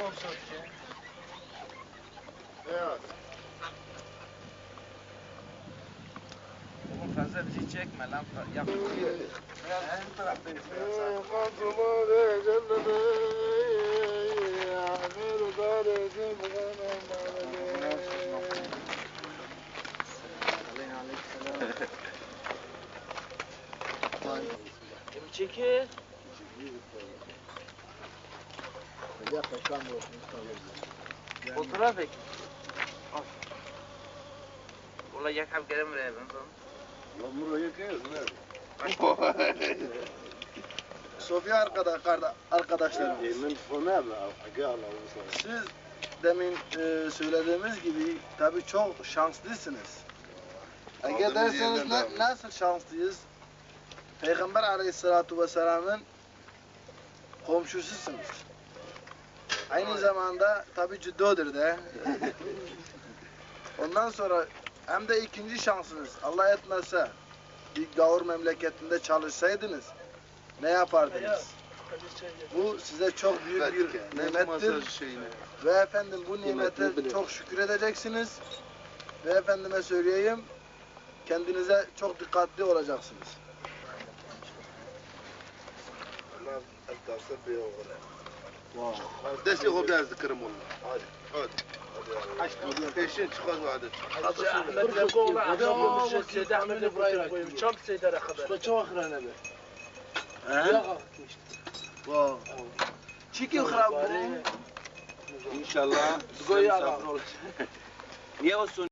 olsun ki. Evet. Oğlum fazla bizi çekme lan. Yap. Biraz bu taraftayız ya sen. Kimi çekir? Fotoğraf ek. Al. Ulan yakam gelin buraya ben sana. Lan buraya kıyız ne? Sofya arkada, karda, arkadaşlarım. Yemin fona mı? Aga Allah'ım sana. Siz demin e, söylediğimiz gibi tabii çok şanslısınız. Eğer derseniz ne, nasıl şanslıyız? Peygamber aleyhissalatu vesselamın komşususunuz. Aynı zamanda tabii cüddodur de. Ondan sonra hem de ikinci şansınız. Allah etmezse bir gavur memleketinde çalışsaydınız ne yapardınız? Bu size çok büyük bir nimettir. Ve efendim bu nimete çok şükür edeceksiniz. Ve efendime söyleyeyim, kendinize çok dikkatli olacaksınız. Desi o dersi kırım olur. Hadi. Hadi. Peşin çıkar hadi. Çok Seydi kadar. Çok akran He? Wow. Çiki xrab İnşallah. Goya Niye olsun?